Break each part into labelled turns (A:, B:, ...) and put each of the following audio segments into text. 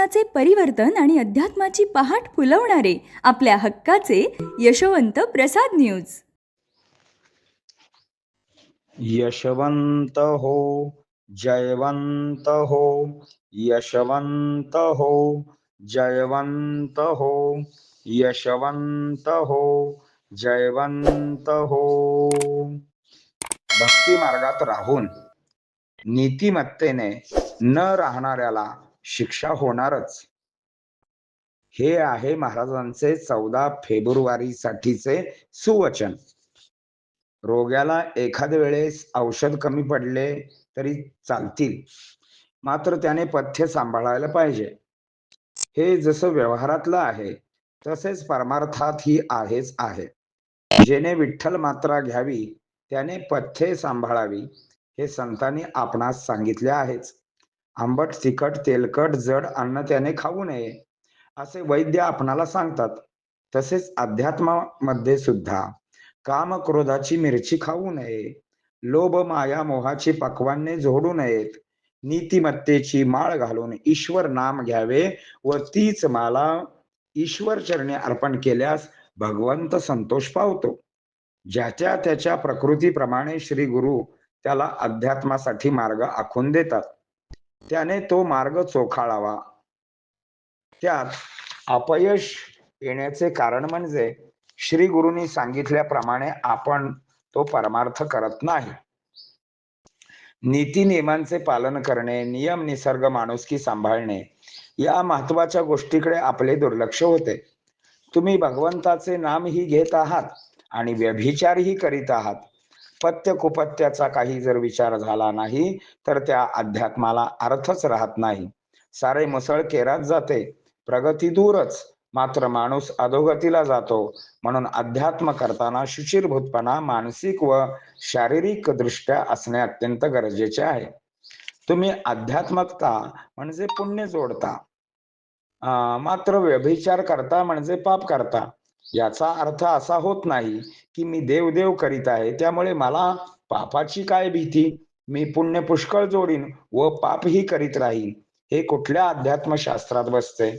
A: जीवनाचे परिवर्तन आणि अध्यात्माची पहाट फुलवणारे आपल्या हक्काचे यशवंत प्रसाद न्यूज.
B: यशवंत हो जयवंत हो यशवंत हो जयवंत हो यशवंत हो जयवंत हो. भक्ती मार्गात राहून नीतिमत्तेने न राहणाऱ्याला शिक्षा होणारच. हे आहे महाराजांचे चौदा फेब्रुवारी साठीचे सुवचन. रोग्याला एखाद्या वेळेस औषध कमी पडले तरी चालतील. मात्र त्याने पथ्य सांभाळायला पाहिजे. हे जसं व्यवहारातलं आहे तसेच परमार्थात ही आहेच आहे. जेने विठ्ठल मात्रा घ्यावी त्याने पथ्ये सांभाळावी हे संतांनी आपणास सांगितले आहेच. आंबट तिखट तेलकट जड अन्न त्याने खाऊ नये असे वैद्य आपणाला सांगतात. तसेच अध्यात्मामध्ये सुद्धा काम क्रोधाची मिरची खाऊ नये लोभ माया मोहाची पक्वाने जोडू नयेत नीतिमत्तेची माळ घालून ईश्वर नाम घ्यावे व तीच माला ईश्वर चरणी अर्पण केल्यास भगवंत संतोष पावतो. ज्याच्या त्याच्या प्रकृतीप्रमाणे श्री गुरु त्याला अध्यात्मासाठी मार्ग आखून देतात. त्याने तो मार्ग चोखाळावा. त्यात अपयश येण्याचे कारण म्हणजे श्री गुरुनी सांगितल्याप्रमाणे आपण तो परमार्थ करत नाही. नीती नियमांचे पालन करणे नियम निसर्ग माणुसकी सांभाळणे या महत्त्वाच्या गोष्टीकडे आपले दुर्लक्ष होते. तुम्ही भगवंताचे नामही घेत आहात आणि व्यभिचारही करीत आहात. पत्य कुपत्याचा काही जर विचार झाला नाही तर त्या अध्यात्माला अर्थच राहत नाही. सारे मुसळ केरात जाते. प्रगती दूरच. मात्र माणूस अधोगतीला जातो. म्हणून अध्यात्म करताना शुचिरभूतपणा मानसिक व शारीरिक दृष्ट्या असणे अत्यंत गरजेचे आहे. तुम्ही अध्यात्मकता म्हणजे पुण्य जोडता? अं, मात्र व्यभिचार करता म्हणजे पाप करता. याचा अर्थ असा होत नाही की मी देवदेव करीत आहे. त्यामुळे मला पापाची काय भीती? मी पुण्य पुष्कळ जोडीन व पापही करीत राहीन. हे कुठल्या अध्यात्मशास्त्रात बसते?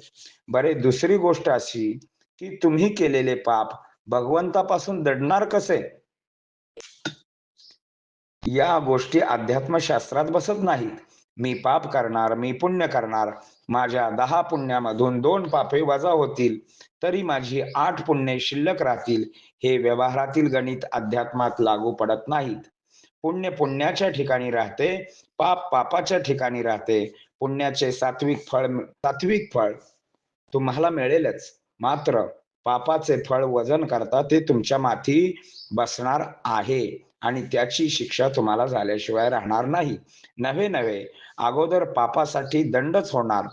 B: बरे दुसरी गोष्ट अशी की तुम्ही केलेले पाप भगवंतापासून दडणार कसे? या गोष्टी अध्यात्मशास्त्रात बसत नाहीत. मी पाप करणार मी पुण्य करणार माझ्या दहा पुण्यामधून दोन पापे वजा होतील तरी माझी आठ पुण्ये शिल्लक राहतील. हे व्यवहारातील गणित अध्यात्मात लागू पडत नाहीत. पुण्य पुण्याच्या ठिकाणी राहते पाप पापाच्या ठिकाणी राहते. पुण्याचे सात्विक फळ सात्विक फळ तुम्हाला मिळेलच. मात्र पापाचे फळ वजन करता ते तुमच्या माथी बसणार आहे. आणि त्याची शिक्षा तुम्हाला झाल्याशिवाय राहणार नाही. नव्हे नव्हे अगोदर पापासाठी दंडच होणार.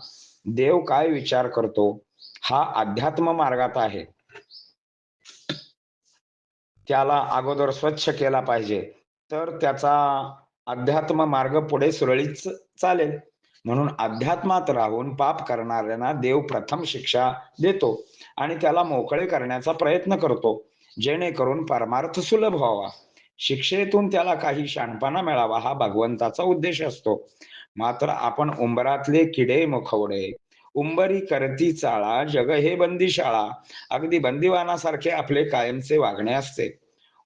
B: देव काय विचार करतो? हा अध्यात्म मार्गात आहे. त्याला अगोदर स्वच्छ केला पाहिजे. तर त्याचा अध्यात्म मार्ग पुढे सुरळीत चालेल. म्हणून अध्यात्मात राहून पाप करणाऱ्यांना देव प्रथम शिक्षा देतो आणि त्याला मोकळे करण्याचा प्रयत्न करतो. जेणेकरून परमार्थ सुलभ व्हावा. शिक्षेतून त्याला काही शाणपणा मिळावा हा भगवंताचा उद्देश असतो. मात्र आपण उंबरातले किडे मुखवडे उंबरी करती चाळा जग हे बंदीशाळा अगदी बंदीवानासारखे आपले कायमचे वागणे असते.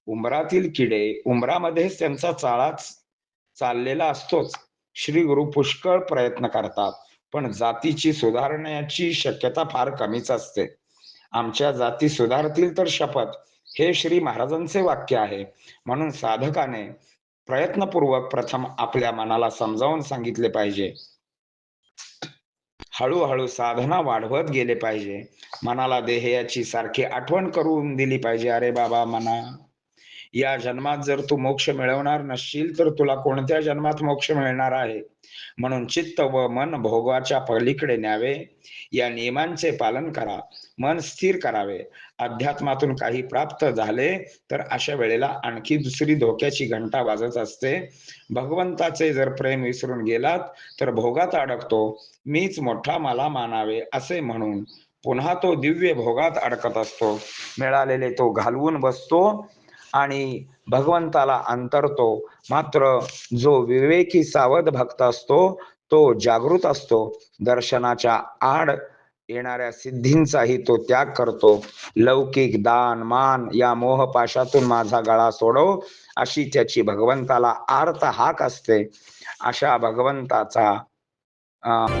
B: उंबरातील किडे उंबरामध्येच त्यांचा चाळाच चाललेला असतोच. श्री गुरु पुष्कळ प्रयत्न करतात पण जातीची सुधारण्याची शक्यता फार कमीच असते. आमच्या जाती सुधारतील तर शपथ हे श्री महाराजांचे वाक्य आहे. म्हणून साधकाने प्रयत्नपूर्वक प्रथम आपल्या मनाला समजावून सांगितले पाहिजे. हळूहळू साधना वाढवत गेले पाहिजे. मनाला देहयाची सारखी आठवण करून दिली पाहिजे. अरे बाबा मना या जन्मात जर तू मोक्ष मिळवणार नसशील तर तुला कोणत्या जन्मात मोक्ष मिळणार आहे? म्हणून चित्त व मन भोगाच्या पलीकडे न्यावे. या नियमांचे पालन करा. मन स्थिर करावे. अध्यात्मातून काही प्राप्त झाले तर अशा वेळेला आणखी दुसरी धोक्याची घंटा वाजत असते. भगवंताचे जर प्रेम विसरून गेलात तर भोगात अडकतो. मीच मोठा मला मानावे असे म्हणून पुन्हा तो दिव्य भोगात अडकत असतो. मिळालेले तो घालवून बसतो. आणि भगवंताला अंतरतो. मात्र जो विवेकी सावध भक्त असतो तो जागृत असतो. दर्शनाच्या आड येणाऱ्या सिद्धींचाही तो त्याग करतो. लौकिक दान मान या मोहपाशातून माझा गळा सोडव अशी त्याची भगवंताला आर्त हाक असते. अशा भगवंताचा अं,